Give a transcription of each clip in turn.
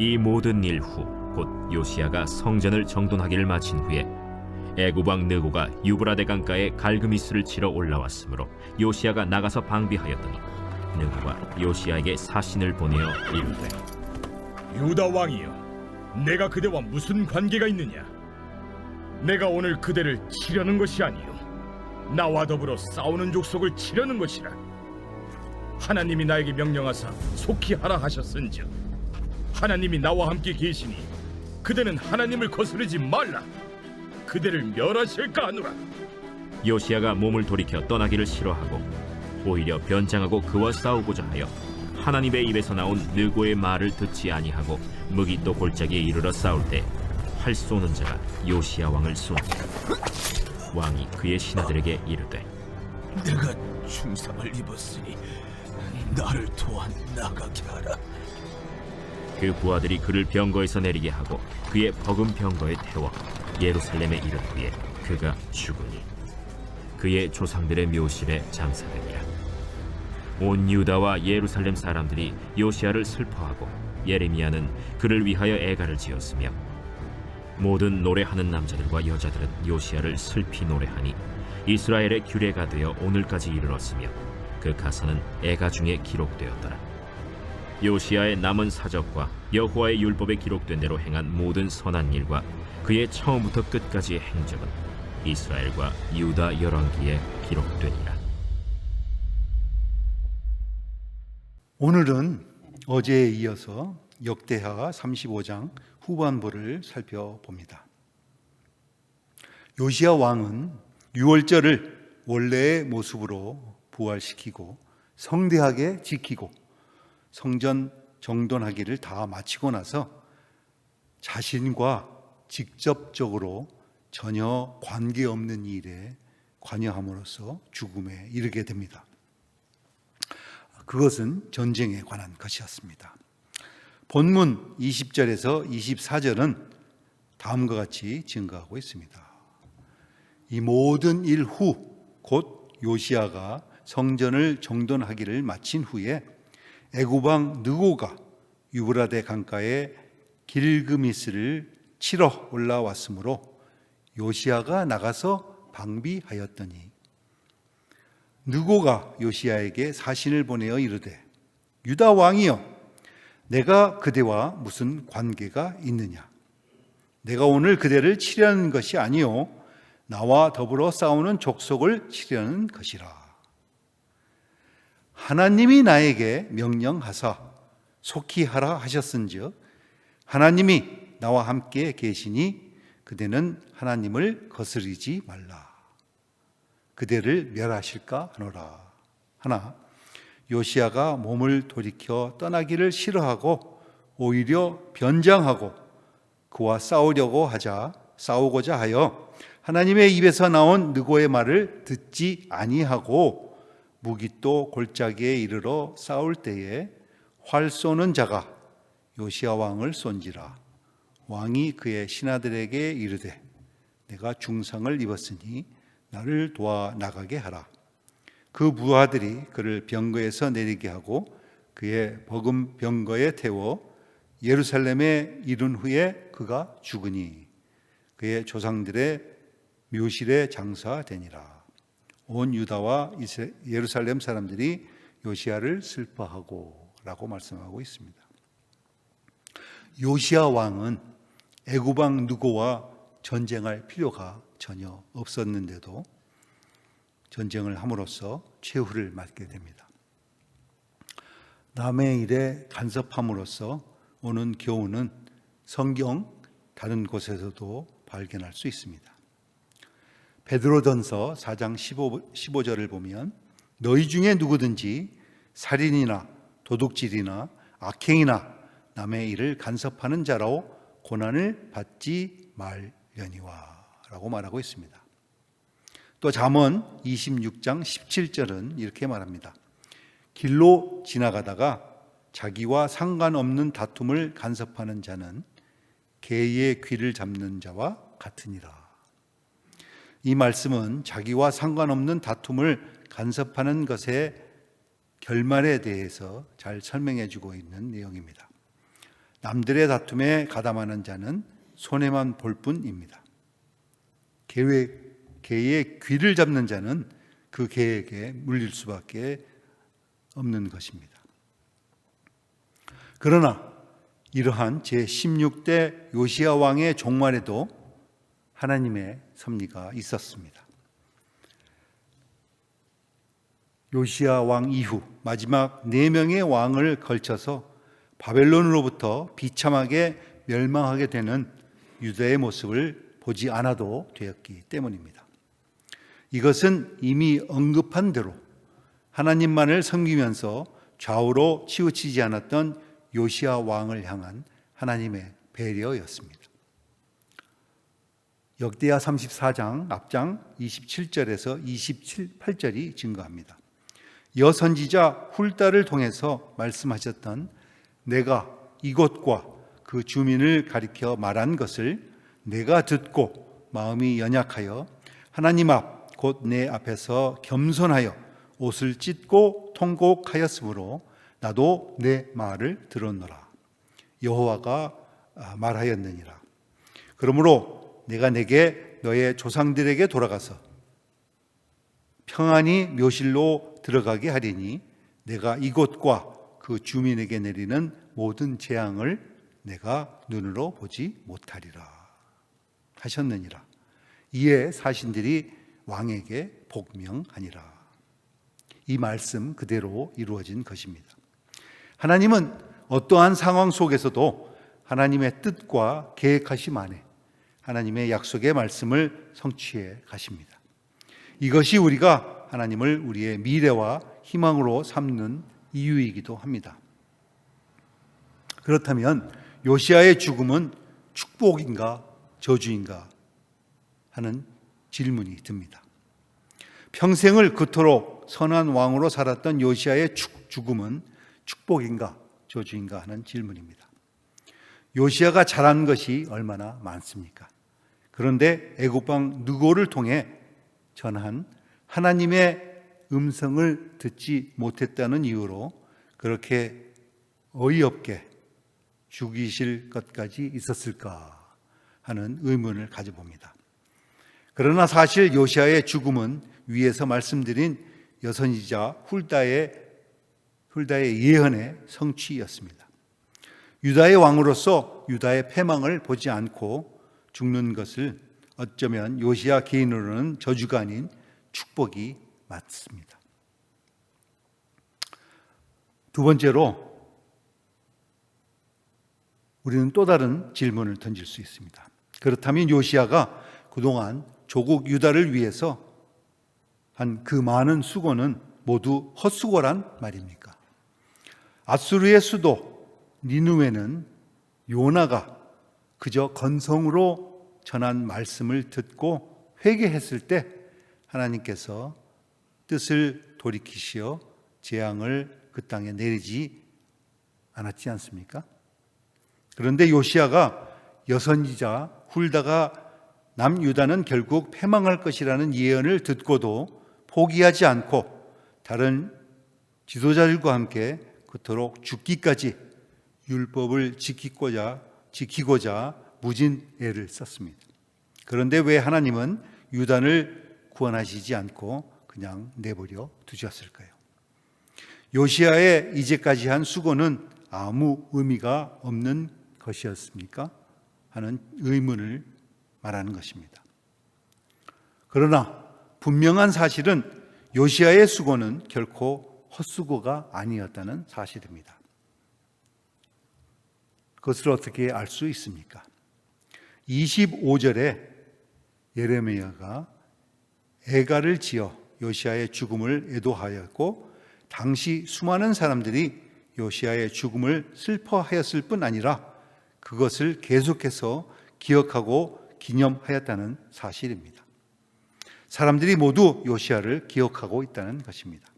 이 모든 일 후 곧 요시야가 성전을 정돈하기를 마친 후에 애굽 왕 느고가 유브라데 강가에 갈그미스를 치러 올라왔으므로 요시야가 나가서 방비하였더니 느고가 요시야에게 사신을 보내어 이르되 유다 왕이여, 내가 그대와 무슨 관계가 있느냐? 내가 오늘 그대를 치려는 것이 아니요, 나와 더불어 싸우는 족속을 치려는 것이라. 하나님이 나에게 명령하사 속히 하라 하셨은즉, 하나님이 나와 함께 계시니 그대는 하나님을 거스르지 말라. 그대를 멸하실까 하노라. 요시야가 몸을 돌이켜 떠나기를 싫어하고 오히려 변장하고 그와 싸우고자 하여 하나님의 입에서 나온 느고의 말을 듣지 아니하고 무기또 골짜기에 이르러 싸울 때 활 쏘는 자가 요시야 왕을 쏘니 왕이 그의 신하들에게 이르되 내가 중상을 입었으니 나를 도와 나가게 하라. 그 부하들이 그를 병거에서 내리게 하고 그의 버금 병거에 태워 예루살렘에 이른 후에 그가 죽으니 그의 조상들의 묘실에 장사되니라. 온 유다와 예루살렘 사람들이 요시아를 슬퍼하고 예레미야는 그를 위하여 애가를 지었으며 모든 노래하는 남자들과 여자들은 요시아를 슬피 노래하니 이스라엘의 규례가 되어 오늘까지 이르렀으며 그 가사는 애가 중에 기록되었더라 요시아의 남은 사적과 여호와의 율법에 기록된 대로 행한 모든 선한 일과 그의 처음부터 끝까지의 행적은 이스라엘과 유다 열왕기에 기록되니라. 오늘은 어제에 이어서 역대하 35장 후반부를 살펴봅니다. 요시야 왕은 유월절을 원래의 모습으로 부활시키고 성대하게 지키고 성전 정돈하기를 다 마치고 나서 자신과 직접적으로 전혀 관계없는 일에 관여함으로써 죽음에 이르게 됩니다. 그것은 전쟁에 관한 것이었습니다. 본문 20절에서 24절은 다음과 같이 증가하고 있습니다. 이 모든 일 후 곧 요시아가 성전을 정돈하기를 마친 후에 애굽왕 느고가 유브라데 강가에 길그미스를 치러 올라왔으므로 요시아가 나가서 방비하였더니 느고가 요시아에게 사신을 보내어 이르되 유다 왕이여 내가 그대와 무슨 관계가 있느냐? 내가 오늘 그대를 치려는 것이 아니요 나와 더불어 싸우는 족속을 치려는 것이라 하나님이 나에게 명령하사 속히 하라 하셨은즉 하나님이 나와 함께 계시니 그대는 하나님을 거스르지 말라 그대를 멸하실까 하노라. 하나, 요시아가 몸을 돌이켜 떠나기를 싫어하고 오히려 변장하고 그와 싸우려고 하자 싸우고자 하여 하나님의 입에서 나온 느고의 말을 듣지 아니하고 무기또 골짜기에 이르러 싸울 때에 활 쏘는 자가 요시아 왕을 쏜지라 왕이 그의 신하들에게 이르되 내가 중상을 입었으니 나를 도와 나가게 하라. 그 부하들이 그를 병거에서 내리게 하고 그의 버금 병거에 태워 예루살렘에 이른 후에 그가 죽으니 그의 조상들의 묘실에 장사되니라. 온 유다와 예루살렘 사람들이 요시아를 슬퍼하고 라고 말씀하고 있습니다. 요시아 왕은 애굽왕 누고와 전쟁할 필요가 전혀 없었는데도 전쟁을 함으로써 최후를 맞게 됩니다. 남의 일에 간섭함으로써 오는 교훈은 성경 다른 곳에서도 발견할 수 있습니다. 베드로전서 4장 15, 15절을 보면 너희 중에 누구든지 살인이나 도둑질이나 악행이나 남의 일을 간섭하는 자로 고난을 받지 말려니와 라고 말하고 있습니다. 또 잠언 26장 17절은 이렇게 말합니다. 길로 지나가다가 자기와 상관없는 다툼을 간섭하는 자는 개의 귀를 잡는 자와 같으니라. 이 말씀은 자기와 상관없는 다툼을 간섭하는 것의 결말에 대해서 잘 설명해 주고 있는 내용입니다. 남들의 다툼에 가담하는 자는 손해만 볼 뿐입니다. 계획, 개의 귀를 잡는 자는 그 개에게 물릴 수밖에 없는 것입니다. 그러나 이러한 제16대 요시야 왕의 종말에도 하나님의 섭리가 있었습니다. 요시야 왕 이후 마지막 네 명의 왕을 걸쳐서 바벨론으로부터 비참하게 멸망하게 되는 유다의 모습을 보지 않아도 되었기 때문입니다. 이것은 이미 언급한 대로 하나님만을 섬기면서 좌우로 치우치지 않았던 요시야 왕을 향한 하나님의 배려였습니다. 역대하 34장 앞장 27절에서 28절이 증거합니다. 여선지자 훌다를 통해서 말씀하셨던 내가 이곳과 그 주민을 가리켜 말한 것을 내가 듣고 마음이 연약하여 하나님 앞 곧 내 앞에서 겸손하여 옷을 찢고 통곡하였으므로 나도 내 말을 들었노라 여호와가 아, 말하였느니라 그러므로 내가 내게 너의 조상들에게 돌아가서 평안히 묘실로 들어가게 하리니 내가 이곳과 그 주민에게 내리는 모든 재앙을 내가 눈으로 보지 못하리라 하셨느니라. 이에 사신들이 왕에게 복명하니라. 이 말씀 그대로 이루어진 것입니다. 하나님은 어떠한 상황 속에서도 하나님의 뜻과 계획하심 안에 하나님의 약속의 말씀을 성취해 가십니다. 이것이 우리가 하나님을 우리의 미래와 희망으로 삼는 이유이기도 합니다. 그렇다면 요시아의 죽음은 축복인가 저주인가 하는 질문이 듭니다. 평생을 그토록 선한 왕으로 살았던 요시아의 죽음은 축복인가 저주인가 하는 질문입니다. 요시아가 잘한 것이 얼마나 많습니까? 그런데 애굽왕 느고를 통해 전한 하나님의 음성을 듣지 못했다는 이유로 그렇게 어이없게 죽이실 것까지 있었을까 하는 의문을 가져봅니다. 그러나 사실 요시아의 죽음은 위에서 말씀드린 여선이자 훌다의 훌다의 예언의 성취였습니다. 유다의 왕으로서 유다의 패망을 보지 않고 죽는 것을 어쩌면 요시아 개인으로는 저주가 아닌 축복이 맞습니다. 두 번째로 우리는 또 다른 질문을 던질 수 있습니다. 그렇다면 요시아가 그동안 조국 유다를 위해서 한 그 많은 수고는 모두 헛수고란 말입니까? 아수르의 수도 니누웨는 요나가 그저 건성으로 전한 말씀을 듣고 회개했을 때 하나님께서 뜻을 돌이키시어 재앙을 그 땅에 내리지 않았지 않습니까? 그런데 요시아가 여선이자 훌다가 남유다는 결국 패망할 것이라는 예언을 듣고도 포기하지 않고 다른 지도자들과 함께 그토록 죽기까지 율법을 지키고자 지키고자 무진 애를 썼습니다. 그런데 왜 하나님은 유단을 구원하시지 않고 그냥 내버려 두셨을까요? 요시아의 이제까지 한 수고는 아무 의미가 없는 것이었습니까? 하는 의문을 말하는 것입니다. 그러나 분명한 사실은 요시아의 수고는 결코 헛수고가 아니었다는 사실입니다. 그것을 어떻게 알 수 있습니까? 25절에 예레미야가 애가를 지어 요시아의 죽음을 애도하였고 당시 수많은 사람들이 요시아의 죽음을 슬퍼하였을 뿐 아니라 그것을 계속해서 기억하고 기념하였다는 사실입니다. 사람들이 모두 요시아를 기억하고 있다는 것입니다.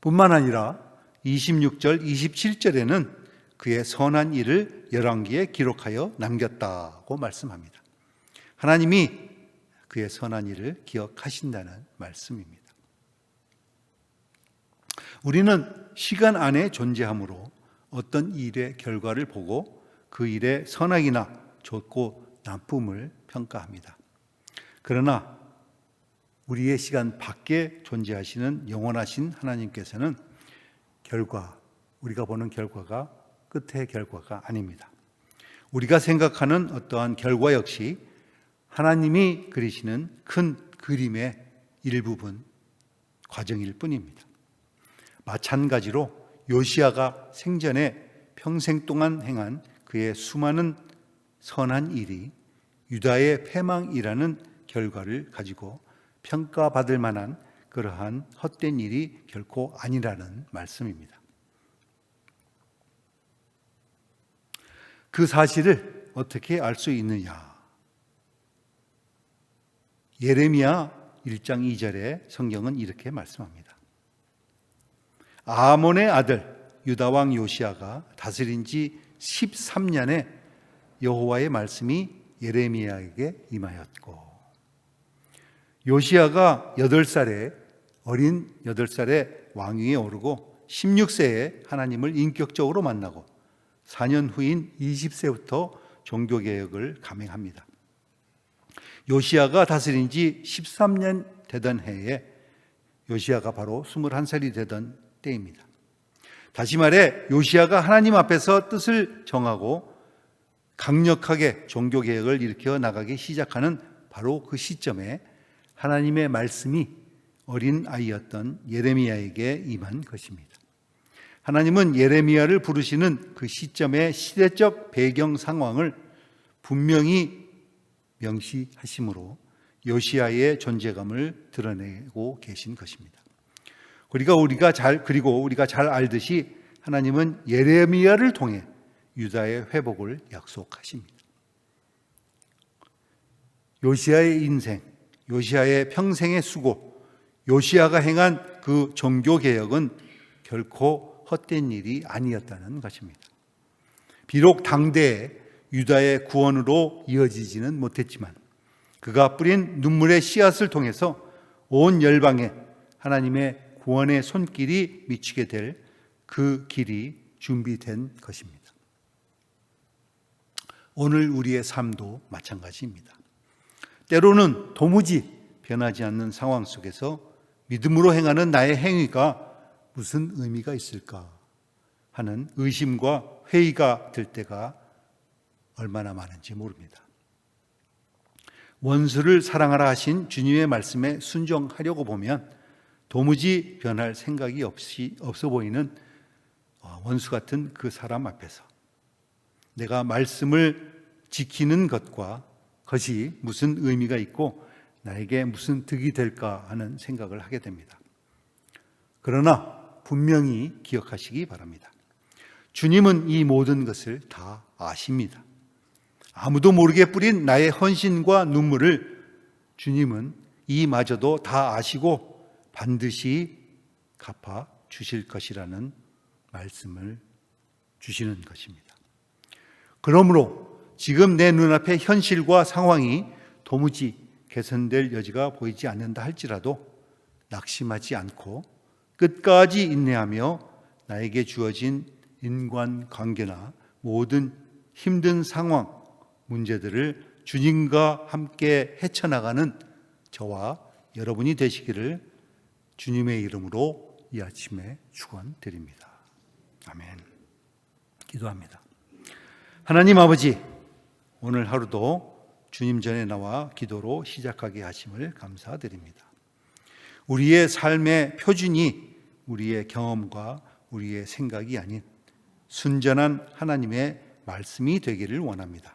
뿐만 아니라 26절, 27절에는 그의 선한 일을 열왕기에 기록하여 남겼다고 말씀합니다. 하나님이 그의 선한 일을 기억하신다는 말씀입니다. 우리는 시간 안에 존재하므로 어떤 일의 결과를 보고 그 일의 선악이나 좋고 나쁨을 평가합니다. 그러나 우리의 시간 밖에 존재하시는 영원하신 하나님께서는 결과, 우리가 보는 결과가 끝의 결과가 아닙니다. 우리가 생각하는 어떠한 결과 역시 하나님이 그리시는 큰 그림의 일부분 과정일 뿐입니다. 마찬가지로 요시아가 생전에 평생 동안 행한 그의 수많은 선한 일이 유다의 패망이라는 결과를 가지고 평가받을 만한 그러한 헛된 일이 결코 아니라는 말씀입니다. 그 사실을 어떻게 알 수 있느냐? 예레미야 1장 2절에 성경은 이렇게 말씀합니다. 아몬의 아들 유다 왕 요시아가 다스린 지 13년에 여호와의 말씀이 예레미야에게 임하였고 요시아가 8살에 어린 8살에 왕위에 오르고 16세에 하나님을 인격적으로 만나고 4년 후인 20세부터 종교 개혁을 감행합니다. 요시아가 다스린 지 13년 되던 해에 요시아가 바로 21살이 되던 때입니다. 다시 말해 요시아가 하나님 앞에서 뜻을 정하고 강력하게 종교 개혁을 일으켜 나가기 시작하는 바로 그 시점에 하나님의 말씀이 어린 아이였던 예레미야에게 임한 것입니다. 하나님은 예레미야를 부르시는 그 시점의 시대적 배경 상황을 분명히 명시하심으로 요시아의 존재감을 드러내고 계신 것입니다. 우리가 우리가 잘 그리고 우리가 잘 알듯이 하나님은 예레미야를 통해 유다의 회복을 약속하십니다. 요시아의 인생, 요시아의 평생의 수고, 요시아가 행한 그 종교 개혁은 결코 헛된 일이 아니었다는 것입니다. 비록 당대에 유다의 구원으로 이어지지는 못했지만 그가 뿌린 눈물의 씨앗을 통해서 온 열방에 하나님의 구원의 손길이 미치게 될 그 길이 준비된 것입니다. 오늘 우리의 삶도 마찬가지입니다. 때로는 도무지 변하지 않는 상황 속에서 믿음으로 행하는 나의 행위가 무슨 의미가 있을까 하는 의심과 회의가 들 때가 얼마나 많은지 모릅니다. 원수를 사랑하라 하신 주님의 말씀에 순종하려고 보면 도무지 변할 생각이 없이 없어 보이는 어, 원수 같은 그 사람 앞에서 내가 말씀을 지키는 것과 것이 무슨 의미가 있고 나에게 무슨 득이 될까 하는 생각을 하게 됩니다. 그러나 분명히 기억하시기 바랍니다. 주님은 이 모든 것을 다 아십니다. 아무도 모르게 뿌린 나의 헌신과 눈물을 주님은 이마저도 다 아시고 반드시 갚아 주실 것이라는 말씀을 주시는 것입니다. 그러므로 지금 내 눈앞의 현실과 상황이 도무지 개선될 여지가 보이지 않는다 할지라도 낙심하지 않고 끝까지 인내하며 나에게 주어진 인간 관계나 모든 힘든 상황, 문제들을 주님과 함께 헤쳐나가는 저와 여러분이 되시기를 주님의 이름으로 이 아침에 축원드립니다. 아멘. 기도합니다. 하나님 아버지, 오늘 하루도 주님 전에 나와 기도로 시작하게 하심을 감사드립니다. 우리의 삶의 표준이 우리의 경험과 우리의 생각이 아닌 순전한 하나님의 말씀이 되기를 원합니다.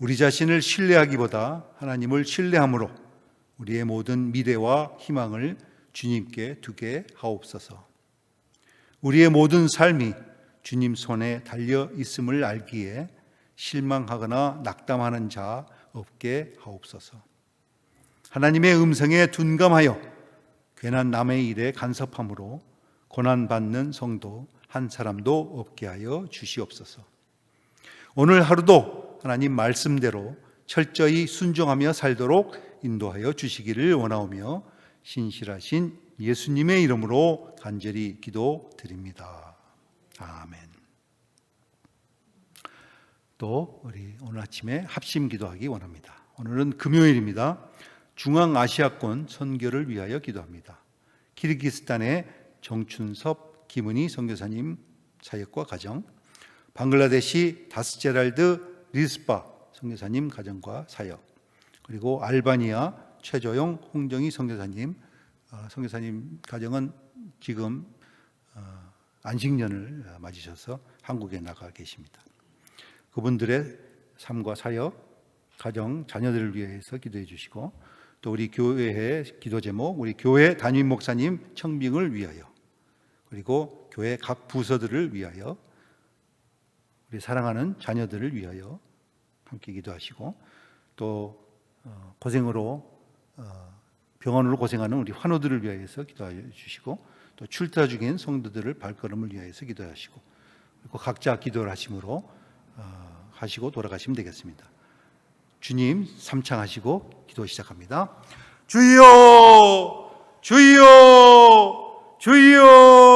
우리 자신을 신뢰하기보다 하나님을 신뢰함으로 우리의 모든 미래와 희망을 주님께 두게 하옵소서. 우리의 모든 삶이 주님 손에 달려 있음을 알기에 실망하거나 낙담하는 자 없게 하옵소서. 하나님의 음성에 둔감하여 괜한 남의 일에 간섭함으로 고난 받는 성도 한 사람도 없게 하여 주시옵소서. 오늘 하루도 하나님 말씀대로 철저히 순종하며 살도록 인도하여 주시기를 원하오며 신실하신 예수님의 이름으로 간절히 기도드립니다. 아멘. 또 우리 오늘 아침에 합심 기도하기 원합니다. 오늘은 금요일입니다. 중앙아시아권 선교를 위하여 기도합니다. 키르기스탄의 정춘섭 김은희 선교사님 사역과 가정, 방글라데시 다스제랄드 리스파 선교사님 가정과 사역, 그리고 알바니아 최조용 홍정희 선교사님 어, 선교사님 가정은 지금 어, 안식년을 맞으셔서 한국에 나가 계십니다. 그분들의 삶과 사역, 가정, 자녀들을 위해서 기도해 주시고 또 우리 교회의 기도 제목, 우리 교회 담임 목사님 청빙을 위하여 그리고 교회 각 부서들을 위하여 우리 사랑하는 자녀들을 위하여 함께 기도하시고 또 어, 고생으로 어, 병원으로 고생하는 우리 환우들을 위하여서 기도해 주시고 또 출타 중인 성도들을 발걸음을 위하여서 기도하시고 그리고 각자 기도를 하심으로 어, 하시고 돌아가시면 되겠습니다. 주님 삼창하시고 기도 시작합니다. 주여 주여 주여